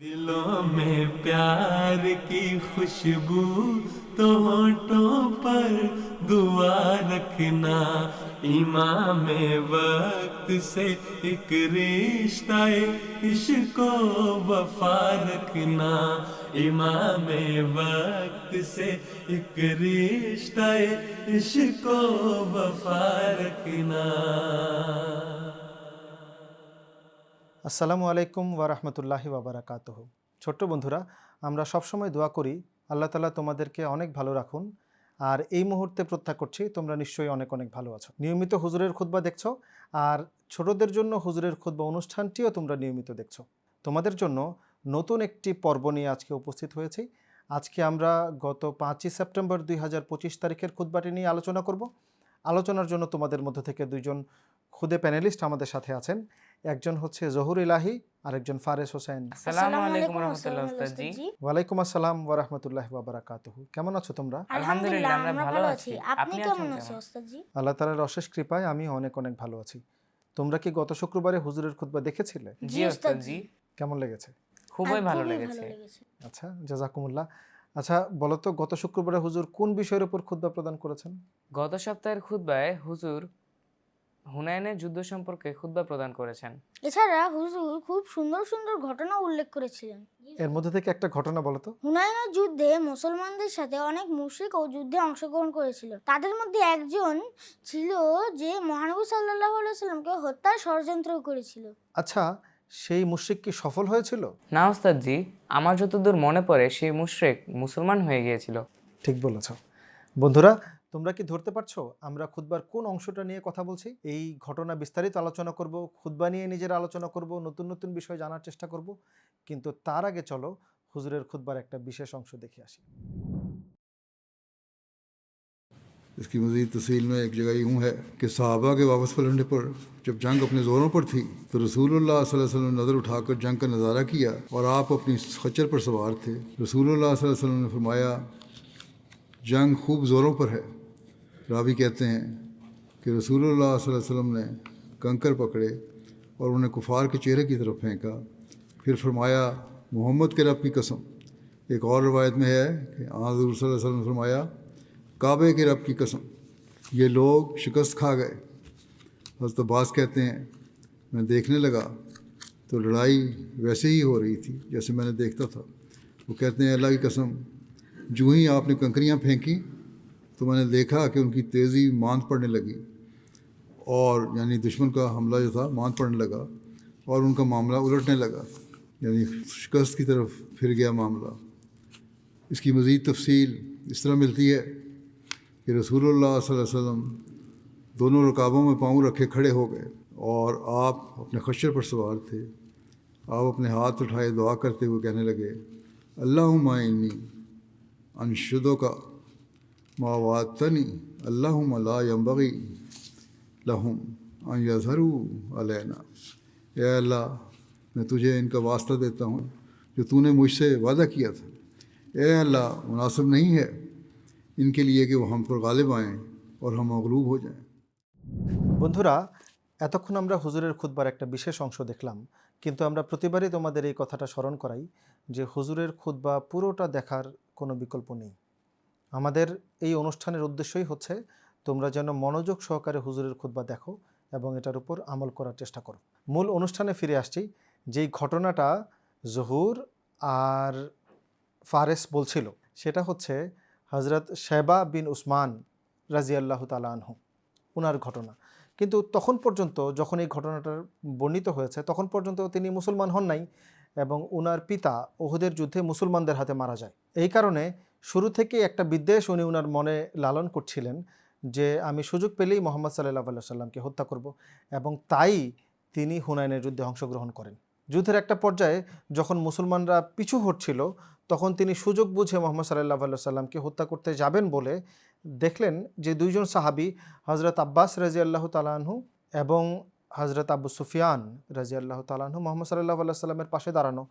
دلوں میں پیار کی خوشبو تو ہونٹوں پر دعا رکھنا۔ امام وقت سے ایک رشتہ عشق و وفا رکھنا۔ امام وقت سے ایک رشتہ عشق و وفا رکھنا۔ আসসালামু আলাইকুম ওয়ারহমতুল্লাহি ওয়াবারাকাতুহ ছোট্ট বন্ধুরা, আমরা সবসময় দোয়া করি, আল্লাহ তালা তোমাদেরকে অনেক ভালো রাখুন। আর এই মুহূর্তে প্রত্যাশা করছি, তোমরা নিশ্চয়ই অনেক অনেক ভালো আছো। নিয়মিত হুজুরের খুতবা দেখছ, আর ছোটদের জন্য হুজুরের খুতবা অনুষ্ঠানটিও তোমরা নিয়মিত দেখছ। তোমাদের জন্য নতুন একটি পর্ব নিয়ে আজকে উপস্থিত হয়েছি। আজকে আমরা গত পাঁচই সেপ্টেম্বর দুই হাজার পঁচিশ তারিখের খুতবাটি নিয়ে আলোচনা করব। আলোচনার জন্য তোমাদের মধ্য থেকে দুইজন খুদে প্যানেলিস্ট আমাদের সাথে আছেন। একজন হচ্ছে জহুর ইলাহি আরেকজন ফারেস হোসেন। আসসালামু আলাইকুম রহমতুল্লাহ ওয়ালাইকুম ওরহমতুল্লাহ বাবারাকাতুহু কেমন আছো তোমরা? আলহামদুলিল্লাহ, আমরা ভালো আছি। আপনি কেমন আছেন? ওস্তাদজি আল্লাহ তালার অশেষ কৃপায় আমি অনেক অনেক ভালো আছি। তোমরা কি গত শুক্রবারে হুজুরের খুতবা দেখেছিলে? জি জি, উস্তাদজি কেমন লেগেছে? খুবই ভালো লেগেছে। আচ্ছা জাজাকুমুল্লাহ। আচ্ছা বলতো গত শুক্রবারে হুজুর কোন বিষয়ের উপর খুতবা প্রদান করেছেন? গত সপ্তাহের খুতবায় হুজুর হুনাইনের যুদ্ধ সম্পর্কে খুতবা প্রদান করেছেন। এছাড়া হুজুর খুব সুন্দর সুন্দর ঘটনা উল্লেখ করেছিলেন। এর মধ্যে থেকে একটা ঘটনা বলো তো। হুনাইনের যুদ্ধে মুসলমানদের সাথে অনেক মুশরিক ও যুদ্ধে অংশগ্রহণ করেছিল। তাদের মধ্যে একজন ছিল যে মহানবী সাল্লাহ সাল্লামকে হত্যার ষড়যন্ত্র করেছিল। আচ্ছা সেই মুশ্রিক কি সফল হয়েছিল? না উস্তাদজি আমার যতদূর মনে পড়ে সেই মুশরিক মুসলমান হয়ে গিয়েছিল। ঠিক বলেছ। বন্ধুরা তোমরা কি ধরতে পারছো আমরা খুতবার কোন অংশটা নিয়ে কথা বলছি এই ঘটনা বিস্তারিত আলোচনা করব খুতবা নিয়ে নিজের আলোচনা করব নতুন নতুন বিষয় জানার চেষ্টা করব কিন্তু তার আগে চলো হুজুরের খুতবার একটা বিশেষ অংশ দেখে আসি इसकी मज़ीद तफसील में एक जगह यूँ है कि सहाबा के वापस पलटने पर जब जंग अपने ज़ोरों पर थी तो रसूलुल्लाह सल्लल्लाहु अलैहि वसल्लम ने नज़र उठाकर जंग का नज़ारा किया और आप अपनी खच्चर पर सवार थे रसूलुल्लाह सल्लल्लाहु अलैहि वसल्लम ने फरमाया जंग खूब ज़ोरों पर है راوی کہتے ہیں کہ رسول اللہ صلی اللہ علیہ وسلم نے کنکر پکڑے اور انہیں کفار کے چہرے کی طرف پھینکا۔ پھر فرمایا، محمد کے رب کی قسم، ایک اور روایت میں ہے کہ حضور صلی اللہ علیہ وسلم نے فرمایا، کعبے کے رب کی قسم، یہ لوگ شکست کھا گئے۔ حضرت عباس کہتے ہیں، میں دیکھنے لگا تو لڑائی ویسے ہی ہو رہی تھی جیسے میں نے دیکھتا تھا۔ وہ کہتے ہیں، اللہ کی قسم، جو ہی آپ نے کنکریاں پھینکیں تو میں نے دیکھا کہ ان کی تیزی ماند پڑنے لگی اور یعنی دشمن کا حملہ جو تھا ماند پڑنے لگا اور ان کا معاملہ الٹنے لگا یعنی شکست کی طرف پھر گیا معاملہ۔ اس کی مزید تفصیل اس طرح ملتی ہے کہ رسول اللہ صلی اللہ علیہ وسلم دونوں رکابوں میں پاؤں رکھے کھڑے ہو گئے اور آپ اپنے خشر پر سوار تھے۔ آپ اپنے ہاتھ اٹھائے دعا کرتے ہوئے کہنے لگے اللہ معنی انشدوں کا মাওয়াতনি আল্লাহ আল্লাহম্বাগি লাহম আইয়া ধরু আলায়না এ আল্লাহ মানে তুঝে ইনকা বাস্তা দেতা হুম তুনে মুঝসে বাদা কিয়া এ আল্লাহ মুনাসব নেই হ্যাঁ লিয়ে কি হামপর গালেব আয়ে ওর হম অগলুব হয়ে যায় বন্ধুরা, এতক্ষণ আমরা হুজুরের খুদবার একটা বিশেষ অংশ দেখলাম। কিন্তু আমরা প্রতিবারই তোমাদের এই কথাটা স্মরণ করাই যে হুজুরের খুদবা পুরোটা দেখার কোনো বিকল্প নেই। আমাদের এই অনুষ্ঠানের উদ্দেশ্যই হচ্ছে তোমরা যেন মনোযোগ সহকারে হুজুরের খুতবা দেখো এবং এটার উপর আমল করার চেষ্টা করো। মূল অনুষ্ঠানে ফিরে আসছি, যেই ঘটনাটা জহুর আর ফারেস বলছিল, সেটা হচ্ছে হজরত শেবা বিন উসমান রাজিয়াল্লাহ তালা আনহু ওনার ঘটনা। কিন্তু তখন পর্যন্ত যখন এই ঘটনাটার বর্ণিত হয়েছে, তখন পর্যন্ত তিনি মুসলমান হন নাই এবং ওনার পিতা ওহুদের যুদ্ধে মুসলমানদের হাতে মারা যায়। এই কারণে শুরু থেকেই একটা বিদ্বেষ উনি ওনার মনে লালন করছিলেন যে আমি সুযোগ পেলেই মোহাম্মদ সাল্লাহ আল্লাহ সাল্লামকে হত্যা করব এবং তাই তিনি হুনাইনের যুদ্ধে অংশগ্রহণ করেন। যুদ্ধের একটা পর্যায়ে যখন মুসলমানরা পিছু হটছিল, তখন তিনি সুযোগ বুঝে মোহাম্মদ সাল্লাহ আল্লাহ সাল্লামকে হত্যা করতে যাবেন বলে দেখলেন যে দুইজন সাহাবি হজরত আব্বাস রাজি আল্লাহ তালাহু এবং হজরত আবু সুফিয়ান রাজি আল্লাহ তালাহু মোহাম্মদ সাল্লাহ আল্লাহ সাল্লামের পাশে দাঁড়ানো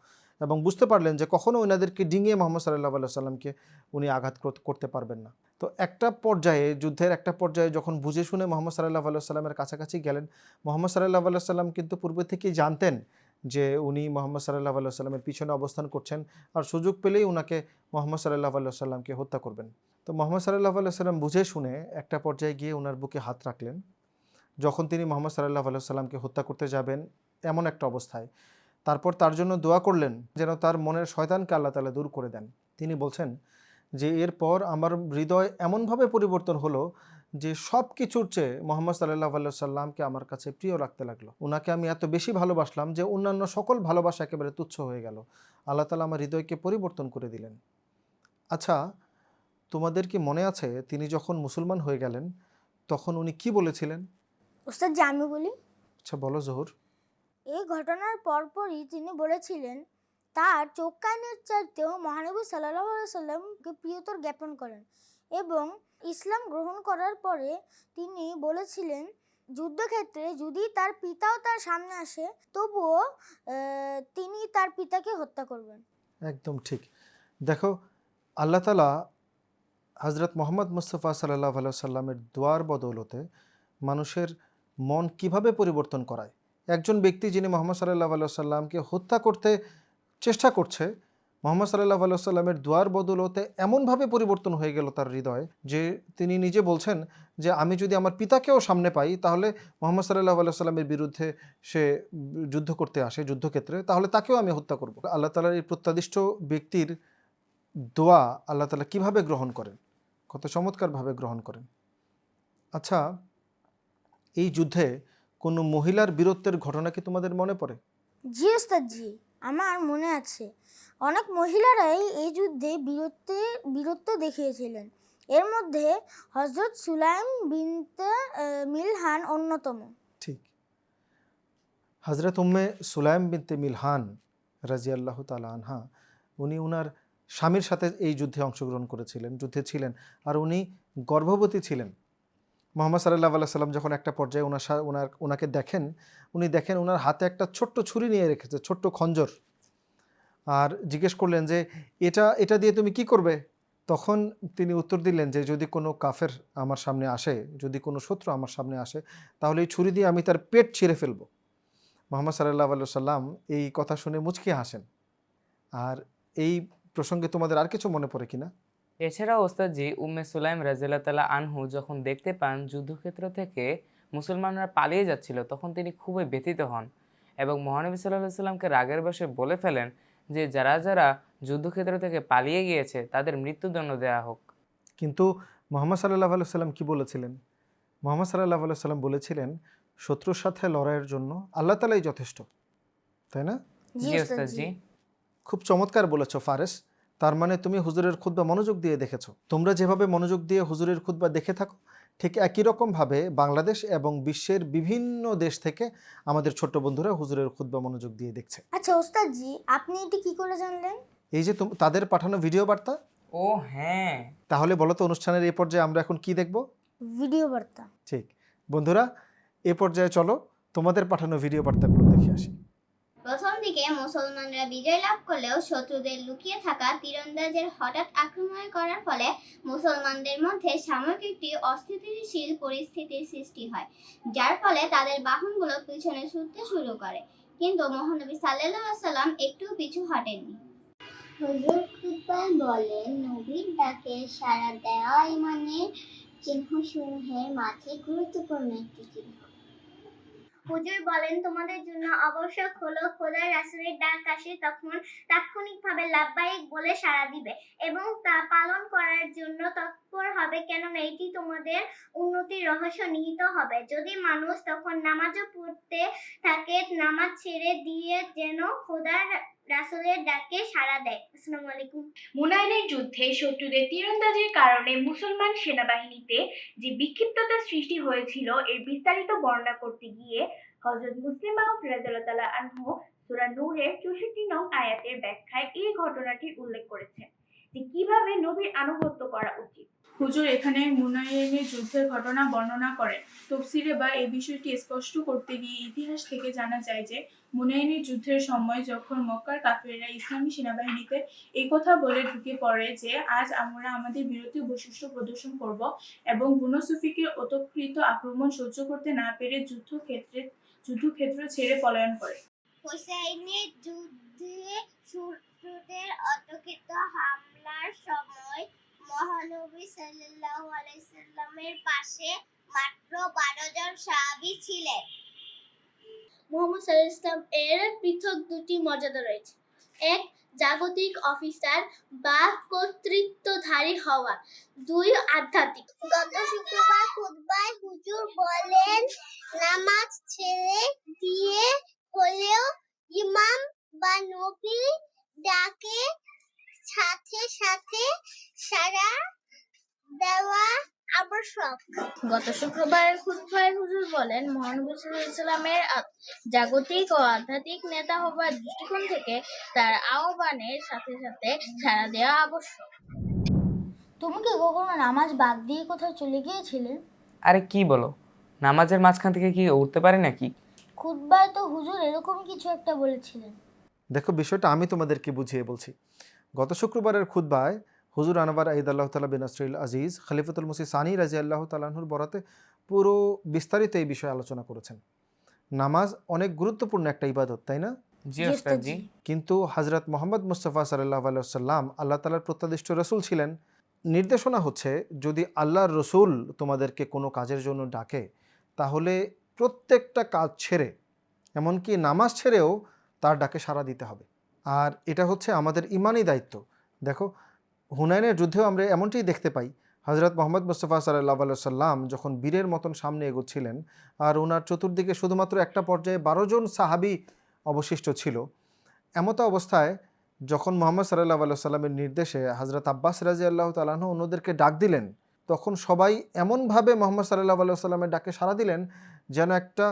এবং বুঝতে পারলেন যে কখনও ওনাদেরকে ডিঙিয়ে মোহাম্মদ সাল্লাহ আল্লাহ সাল্লামকে উনি আঘাত করতে পারবেন না। তো একটা পর্যায়ে, যুদ্ধের একটা পর্যায়ে যখন বুঝে শুনে মোহাম্মদ সাল্লাহ আল্লাহ সাল্লামের কাছাকাছি গেলেন, মোহাম্মদ সাল্লাহ আল্লাহ সাল্লাম কিন্তু পূর্বে থেকেই জানতেন যে উনি মোহাম্মদ সাল্লাহ আল্লাহ সাল্লামের পিছনে অবস্থান করছেন আর সুযোগ পেলেই ওনাকে মোহাম্মদ সাল্লাহ আল্লাহ সাল্লামকে হত্যা করবেন। তো মোহাম্মদ সাল্লাহ আল্লাহ সাল্লাম বুঝে শুনে একটা পর্যায়ে গিয়ে ওনার বুকে হাত রাখলেন। যখন তিনি মোহাম্মদ সাল্লাহ আল্লাহ সাল্লামকে হত্যা করতে যাবেন, এমন একটা অবস্থায়। তারপর তার জন্য দোয়া করলেন, যেন তার মনের শয়তানকে আল্লাহ তালা দূর করে দেন। তিনি বলছেন যে, এরপর আমার হৃদয় এমনভাবে পরিবর্তন হলো যে সব কিছুর চেয়ে মোহাম্মদ সাল্লাহ সাল্লামকে আমার কাছে প্রিয় রাখতে লাগল। ওনাকে আমি এত বেশি ভালোবাসলাম যে, অন্যান্য সকল ভালোবাসা একেবারে তুচ্ছ হয়ে গেল। আল্লাহ তালা আমার হৃদয়কে পরিবর্তন করে দিলেন। আচ্ছা তোমাদের কি মনে আছে তিনি যখন মুসলমান হয়ে গেলেন, তখন উনি কি বলেছিলেন? ওস্তাদ যে আমি বলি? আচ্ছা বলো জহুর। এই ঘটনার পরপরই তিনি বলেছিলেন তার চোখ কানের চাইতেও মহানবী সাল্লাহ সাল্লামকে প্রিয়তর জ্ঞাপন করেন এবং ইসলাম গ্রহণ করার পরে তিনি বলেছিলেন যুদ্ধক্ষেত্রে যদি তার পিতাও তার সামনে আসে তবুও তিনি তার পিতাকে হত্যা করবেন। একদম ঠিক। দেখো আল্লাহ তালা হজরত মোহাম্মদ মুস্তফা সাল্লাহ সাল্লামের দোয়ার বদৌলতে মানুষের মন কীভাবে পরিবর্তন করায়? একজন ব্যক্তি যিনি মোহাম্মদ সাল্লাহ সাল্লামকে হত্যা করতে চেষ্টা করছে, মোহাম্মদ সাল্লাহ সাল্লামের দোয়ার বদৌলতে এমনভাবে পরিবর্তন হয়ে গেল তার হৃদয় যে তিনি নিজে বলছেন যে, আমি যদি আমার পিতাকেও সামনে পাই, তাহলে মোহাম্মদ সাল্লাহ সাল্লামের বিরুদ্ধে সে যুদ্ধ করতে আসে, যুদ্ধক্ষেত্রে, তাহলে তাকেও আমি হত্যা করব। আল্লাহ তালার এই প্রত্যাদিষ্ট ব্যক্তির দোয়া আল্লাহ তালা কীভাবে গ্রহণ করেন? কত চমৎকারভাবে গ্রহণ করেন। আচ্ছা এই যুদ্ধে কোনো মহিলার বীরত্বের ঘটনা কি তোমাদের মনে পড়ে? জি ওস্তাদ জি আমার মনে আছে। অনেক মহিলারাই এই যুদ্ধে বীরত্বে বীরত্ব দেখিয়েছিলেন। এর মধ্যে হজরত সুলাইম বিনতে মিলহান অন্যতম। ঠিক। হজরত উম্মে সুলাইম বিনতে মিলহান রাজি আল্লাহ তালা আনহা উনি ওনার স্বামীর সাথে এই যুদ্ধে অংশগ্রহণ করেছিলেন যুদ্ধে ছিলেন। আর উনি গর্ভবতী ছিলেন। মোহাম্মদ সাল্লাহ সাল্লাম যখন একটা পর্যায়ে ওনার ওনার ওনাকে দেখেন, উনি দেখেন ওনার হাতে একটা ছোট্ট ছুরি নিয়ে রেখেছে, ছোট্ট খঞ্জর। আর জিজ্ঞেস করলেন যে, এটা এটা দিয়ে তুমি কি করবে? তখন তিনি উত্তর দিলেন যে, যদি কোনো কাফের আমার সামনে আসে, যদি কোনো শত্রু আমার সামনে আসে, তাহলে এই ছুরি দিয়ে আমি তার পেট ছিঁড়ে ফেলব। মোহাম্মদ সাল্লাহ সাল্লাম এই কথা শুনে মুচকি হাসেন। আর এই প্রসঙ্গে তোমাদের আর কিছু মনে পড়ে কিনা? এছাড়াও ওস্তাদজি উম্মে সুলাইম রাজিয়াল্লাহ তালা আনহু যখন দেখতে পান যুদ্ধক্ষেত্র থেকে মুসলমানরা পালিয়ে যাচ্ছিল তখন তিনি খুবই ব্যথিত হন এবং মহানবী সাল্লাহ সাল্লামকে রাগের বসে বলে ফেলেন যে যারা যারা যুদ্ধক্ষেত্র থেকে পালিয়ে গিয়েছে তাদের মৃত্যুদণ্ড দেওয়া হোক। কিন্তু মোহাম্মদ সাল্লাহ সাল্লাম কী বলেছিলেন? মোহাম্মদ সাল্লাহ সাল্লাম বলেছিলেন শত্রুর সাথে লড়াইয়ের জন্য আল্লাহ তালাই যথেষ্ট। তাই না? জি জি ওস্তাদজি। খুব চমৎকার বলেছ ফারেস। তার মানে তুমি হুজুরের খুতবা মনোযোগ দিয়ে দেখেছ। তোমরা যেভাবে মনোযোগ দিয়ে হুজুরের খুতবা দেখে থাকো ঠিক একই রকমভাবে বাংলাদেশ এবং বিশ্বের বিভিন্ন দেশ থেকে আমাদের ছোট্ট বন্ধুরা হুজুরের খুতবা মনোযোগ দিয়ে দেখছে। আচ্ছা ওস্তাদ জি আপনি এটি কি করে জানলেন? এই যে তোম- তাদের পাঠানো ভিডিও বার্তা। ও হ্যাঁ। তাহলে বলো তো অনুষ্ঠানের এই পর্যায়ে আমরা এখন কি দেখব? ভিডিও বার্তা। ঠিক। বন্ধুরা এ পর্যায়ে চলো তোমাদের পাঠানো ভিডিও বার্তাগুলো দেখে আসি। প্রথম দিকে মুসলমানরা বিজয় লাভ করলেও শত্রুদের লুকিয়ে থাকা তীরন্দাজের হঠাৎ আক্রমণ করার ফলে মুসলমানদের মধ্যে সাময়িক একটি অস্থিতিশীল পরিস্থিতির সৃষ্টি হয়, যার ফলে তাদের বাহনগুলো পিছনে ছুটতে শুরু করে। কিন্তু মহানবী আলাইহি সাল্লাম একটু পিছু হটেননি। হুজুর খুতবায় বলেন, নবীর ডাকে সাড়া দেওয়া ইমানের চিহ্নসমূহের মাঝে গুরুত্বপূর্ণ একটি চিহ্ন। হুজুর বলেন, তোমাদের জন্য আবশ্যক হলো খোদার রাসুলের ডাক আসে তখন তাৎক্ষণিকভাবে লাভবাহিক বলে সাড়া দিবে এবং তা পালন করার জন্য তৎপর হবে কেননা এটি তোমাদের উন্নতির রহস্য নিহিত হবে। যদি মানুষ তখন নামাজও পড়তে থাকে, নামাজ ছেড়ে দিয়ে যেন খোদার রাসূলের ডাকে সাড়া দেয়। আসসালামু আলাইকুম। মুনাইনের যুদ্ধে শত্রুদের তীরন্দাজির কারণে মুসলমান সেনাবাহিনীতে যে বিক্ষিপ্ততার সৃষ্টি হয়েছিল, এর বিস্তারিত বর্ণনা করতে গিয়ে হযরত মুসলিম মাহমুদ রাদিয়াল্লাহু আনহু সূরা নূরের 64 নং আয়াতের ব্যাখ্যায় এই ঘটনাটির উল্লেখ করেছেন যে কীভাবে নবীর আনুগত্য করা উচিত। হুজুর এখানে মুনাইনের যুদ্ধের ঘটনা বর্ণনা করেন। তফসিরে বা এই বিষয়টি স্পষ্ট করতে গিয়ে ইতিহাস থেকে জানা যায় যে মুনাইনের যুদ্ধের সময় যখন মক্কার কাফেররা ইসলামী সেনাবাহিনীতে এই কথা বলে ঢুকে পড়ে যে, আজ আমরা আমাদের বিরতি বৈশিষ্ট্য প্রদর্শন করব এবং বুনো সুফিকে অতকৃত আক্রমণ সহ্য করতে না পেরে যুদ্ধক্ষেত্রে, যুদ্ধক্ষেত্র ছেড়ে পলায়ন করে। হুসাইনের যুদ্ধে শত্রুদের অতর্কিত হামলার সময় মহানবী সাল্লাল্লাহু আলাইহি সাল্লামের পাশে মাত্র বারো জন সাহাবী ছিলেন। মোহাম্মদ সাল্লাহ ইসলাম এর পৃথক দুটি মর্যাদা রয়েছে। এক, জাগতিক অফিসার বা কর্তৃত্বধারী হওয়া। দুই, আধ্যাত্মিক। গত শুক্রবার খুতবায় হুজুর বলেন, নামাজ ছেড়ে দিয়ে হলেও ইমাম বা নবী ডাকে সাথে সাথে সারা দেওয়া আবশ্যক গত শুক্রবারের খুতবায় হুজুর বলেন মহানবী সাল্লাল্লাহু আলাইহি সাল্লামের জাগতিক ও আধ্যাত্মিক নেতা হবার দৃষ্টিকোণ থেকে তার আহ্বানের সাথে সাথে সাড়া দেওয়া আবশ্যক। তুমি কি কখনো নামাজ বাদ দিয়ে কোথাও চলে গিয়েছিলে? আরে কি বলো নামাজের মাঝখান থেকে কি উঠতে পারি নাকি? খুতবায় তো হুজুর এরকম কিছু একটা বলেছিলেন। দেখো বিষয়টা আমি তোমাদেরকে বুঝিয়ে বলছি। গত শুক্রবারের খুদ্বায় হুজুর আনবার ঈদ আল্লাহ তালা বিন আসরিল আজিজ খলিফতুল মুসি সানি রাজি আল্লাহ তালাহুর বরাতে পুরো বিস্তারিত এই বিষয়ে আলোচনা করেছেন। নামাজ অনেক গুরুত্বপূর্ণ একটা ইবাদত তাই না? জি কিন্তু হজরত মোহাম্মদ মুস্তফা সাল্লাহ আলাইসাল্লাম আল্লাহ তালার প্রত্যাদিষ্ট রসুল ছিলেন। নির্দেশনা হচ্ছে যদি আল্লাহর রসুল তোমাদেরকে কোনো কাজের জন্য ডাকে তাহলে প্রত্যেকটা কাজ ছেড়ে এমনকি নামাজ ছেড়েও তার ডাকে সাড়া দিতে হবে। আর এটা হচ্ছে আমাদের ইমানই দায়িত্ব। দেখো হুনায়নের যুদ্ধেও আমরা এমনটিই দেখতে পাই। হজরত মোহাম্মদ মুস্তফা সাল্লাহ সাল্লাম যখন বীরের মতন সামনে এগোচ্ছিলেন, আর ওনার চতুর্দিকে শুধুমাত্র একটা পর্যায়ে বারো জন সাহাবি অবশিষ্ট ছিল। এমতো অবস্থায় যখন মোহাম্মদ সাল্লাহ সাল্লামের নির্দেশে হজরত আব্বাস রাজি আল্লাহ তালাহ অন্যদেরকে ডাক দিলেন, তখন সবাই এমনভাবে মোহাম্মদ সাল্লাহ সাল্লামের ডাকে সাড়া দিলেন যেন একটা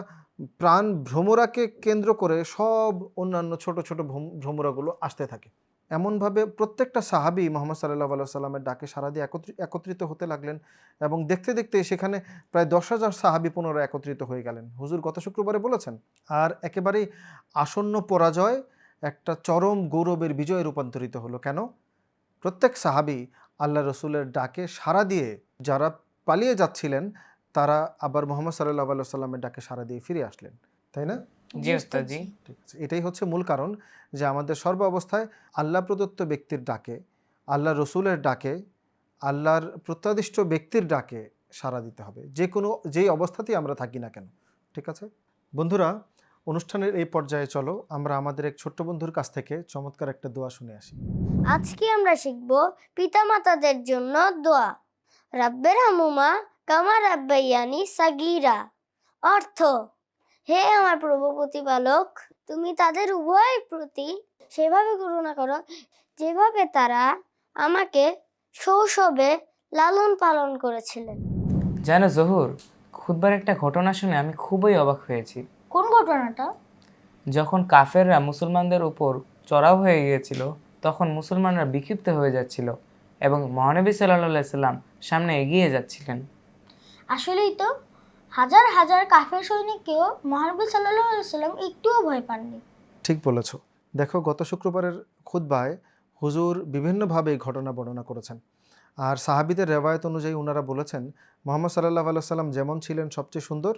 প্রাণ ভ্রমরাকে কেন্দ্র করে সব অন্যান্য ছোট ছোট ভ্রমরাগুলো আসতে থাকে। এমনভাবে প্রত্যেকটা সাহাবি মোহাম্মদ সাল্লাহ আল্লাহ সাল্লামের ডাকে সাড়া দিয়ে একত্রিত হতে লাগলেন এবং দেখতে দেখতে সেখানে প্রায় দশ হাজার সাহাবি পুনরায় একত্রিত হয়ে গেলেন। হুজুর গত শুক্রবারে বলেছেন, আর একেবারেই আসন্ন পরাজয় একটা চরম গৌরবের বিজয়ে রূপান্তরিত হলো। কেন? প্রত্যেক সাহাবি আল্লাহ রসুলের ডাকে সাড়া দিয়ে যারা পালিয়ে যাচ্ছিলেন তারা আবার মোহাম্মদ সাল্লাহ আল্লাহ সাল্লামের ডাকে সাড়া দিয়ে ফিরে আসলেন তাই না? জি জি ঠিক আছে এটাই হচ্ছে মূল কারণ যে আমাদের সর্ব অবস্থায় আল্লাহ প্রদত্ত ব্যক্তির ডাকে আল্লাহ রসুলের ডাকে আল্লাহর প্রত্যাদিষ্ট ব্যক্তির ডাকে সাড়া দিতে হবে। যে কোনো যেই অবস্থাতেই আমরা থাকি না কেন ঠিক আছে? বন্ধুরা অনুষ্ঠানের এই পর্যায়ে চলো আমরা আমাদের এক ছোট্ট বন্ধুর কাছ থেকে চমৎকার একটা দোয়া শুনে আসি। আজকে আমরা শিখব পিতামাতাদের জন্য দোয়া। রাব্বের হামুমা কামা রাব্বাইয়ানি সাগিরা। অর্থ হে আমার প্রভু প্রতিপালক তুমি তাদের উভয়ের প্রতি সেভাবে করুণা করো যেভাবে তারা আমাকে শৈশবে লালন পালন করেছিলেন। জানো জহুর খুদবার একটা ঘটনা শুনে আমি খুবই অবাক হয়েছি। কোন ঘটনাটা? যখন কাফেররা মুসলমানদের উপর চড়াও হয়ে গিয়েছিল তখন মুসলমানরা বিক্ষিপ্ত হয়ে যাচ্ছিল এবং মহানবী সাল্লাহ সাল্লাম সামনে এগিয়ে যাচ্ছিলেন। আসলেই তো, হাজার হাজার কাফের সৈনিককেও মহানবী সাল্লাহ সাল্লাম একটুও ভয় পাননি। ঠিক বলেছ। দেখো, গত শুক্রবারের খুদ্বায় হুজুর বিভিন্নভাবে ঘটনা বর্ণনা করেছেন। আর সাহাবিদের রেওয়ায়ত অনুযায়ী ওনারা বলেছেন, মোহাম্মদ সাল্লাহ আল্লাহ সাল্লাম যেমন ছিলেন সবচেয়ে সুন্দর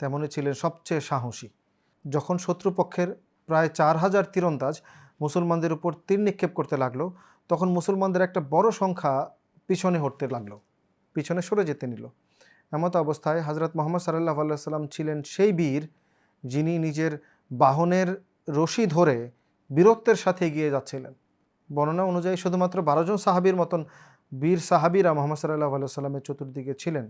তেমনই ছিলেন সবচেয়ে সাহসী। যখন শত্রুপক্ষের প্রায় চার হাজার তীরন্দাজ মুসলমানদের উপর তীর নিক্ষেপ করতে লাগল, তখন মুসলমানদের একটা বড় সংখ্যা পিছনে হটতে লাগল, পিছনে সরে যেতে নিল। এমত অবস্থায় হজরত মোহাম্মদ সাল্লাহ সাল্লাম ছিলেন সেই বীর যিনি নিজের বাহনের রশি ধরে বীরত্বের সাথে এগিয়ে যাচ্ছিলেন। বর্ণনা অনুযায়ী শুধুমাত্র বারো জন সাহাবির মতন বীর সাহাবিরা মোহাম্মদ সাল্লাহ সাল্লামের চতুর্দিকে ছিলেন।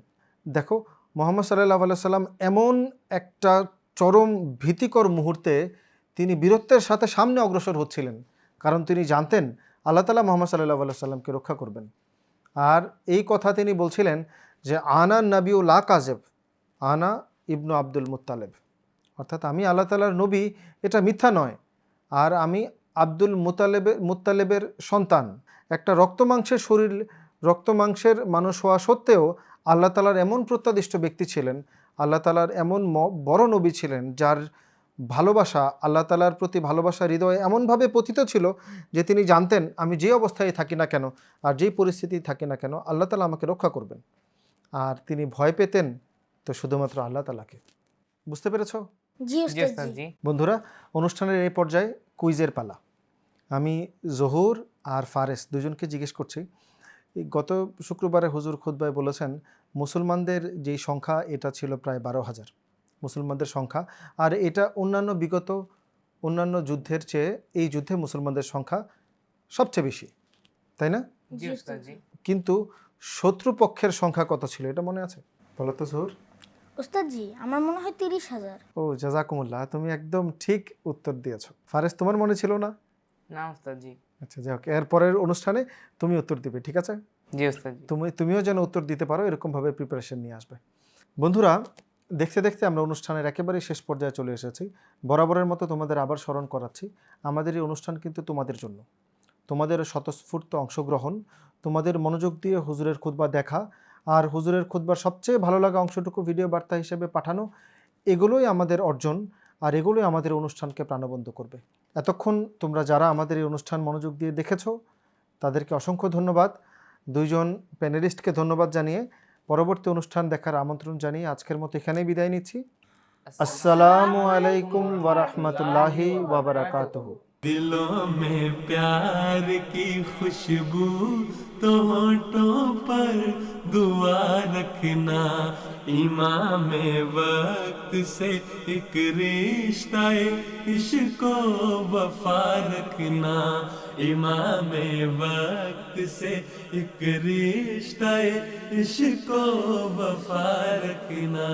দেখো, মোহাম্মদ সাল্লাহ সাল্লাম এমন একটা চরম ভীতিকর মুহূর্তে তিনি বীরত্বের সাথে সামনে অগ্রসর হচ্ছিলেন, কারণ তিনি জানতেন আল্লাহ তালা মোহাম্মদ সাল্লাহ সাল্লামকে রক্ষা করবেন। আর এই কথা তিনি বলছিলেন যে আনা নাবিউ লা কাজেব আনা ইবনু আব্দুল মুতালেব অর্থাৎ আমি আল্লাহ তালার নবী, এটা মিথ্যা নয়। আর আমি আব্দুল মুতালেবের মুত্তালেবের সন্তান। একটা রক্তমাংসের শরীর রক্তমাংসের মানুষ হওয়া সত্ত্বেও আল্লাহ তালার এমন প্রত্যাদিষ্ট ব্যক্তি ছিলেন, আল্লাহ তালার এমন বড় নবী ছিলেন, যার ভালোবাসা, আল্লাহ তালার প্রতি ভালোবাসা হৃদয়ে এমনভাবে পতিত ছিল যে তিনি জানতেন, আমি যে অবস্থায় থাকি না কেন, আর যেই পরিস্থিতি থাকি না কেন, আল্লাহ তালা আমাকে রক্ষা করবেন। আর তিনি ভয় পেতেন তো শুধুমাত্র আল্লাহ তালাকে বুঝতে পেরেছ? বন্ধুরা অনুষ্ঠানের এই পর্যায়ে কুইজের পালা। আমি জহুর আর ফারেস দুজনকে জিজ্ঞেস করছি গত শুক্রবারে হুজুর খুদ্বায় বলেছেন মুসলমানদের যেই সংখ্যা এটা ছিল প্রায় বারো হাজার। মুসলমানদের সংখ্যা আর এটা অন্যান্য বিগত অন্যান্য যুদ্ধের চেয়ে এই যুদ্ধে মুসলমানদের সংখ্যা সবচেয়ে বেশি। তাই না? জি। কিন্তু শত্রুপক্ষের সংখ্যা কত ছিল? এটা মনে আছে? বলো তো জহুর। উস্তাদ জি আমার মনে হয় তিরিশ হাজার। ও জাজাকুমুল্লাহ তুমি একদম ঠিক উত্তর দিয়েছ। ফারেস তোমার মনে ছিল না? না ওস্তাদ জি আচ্ছা যাই হোক এরপরের অনুষ্ঠানে তুমি উত্তর দিবে ঠিক আছে? জি ওস্তাদ জি তুমি তুমিও যেন উত্তর দিতে পারো এরকমভাবে প্রিপারেশন নিয়ে আসবে। বন্ধুরা দেখতে দেখতে আমরা অনুষ্ঠানের একেবারেই শেষ পর্যায়ে চলে এসেছি। বরাবরের মতো তোমাদের আবার স্মরণ করাচ্ছি। আমাদের এই অনুষ্ঠান কিন্তু তোমাদের জন্য। তোমাদের স্বতঃস্ফূর্ত অংশগ্রহণ, তোমাদের মনোযোগ দিয়ে হুজুরের খুতবা দেখা আর হুজুরের খুতবার সবচেয়ে ভালো লাগা অংশটুকু ভিডিও বার্তা হিসেবে পাঠানো, এগুলোই আমাদের অর্জন আর এগুলোই আমাদের অনুষ্ঠানকে প্রাণবন্ত করবে। এতক্ষণ তোমরা যারা আমাদের এই অনুষ্ঠান মনোযোগ দিয়ে দেখেছ, তাদেরকে অসংখ্য ধন্যবাদ। দুইজন প্যানেলিস্টকে ধন্যবাদ জানিয়ে পরবর্তী অনুষ্ঠান দেখার আমন্ত্রণ জানিয়ে আজকের মতো এখানেই বিদায় নিচ্ছি। السلام علیکم ورحمۃ اللہ وبرکاتہ۔ دلوں میں پیار کی خوشبو تو ہونٹوں پر دعا رکھنا۔ امام وقت سے ایک رشتہ عشق و وفا رکھنا۔ امام وقت سے ایک رشتہ عشق و وفا رکھنا۔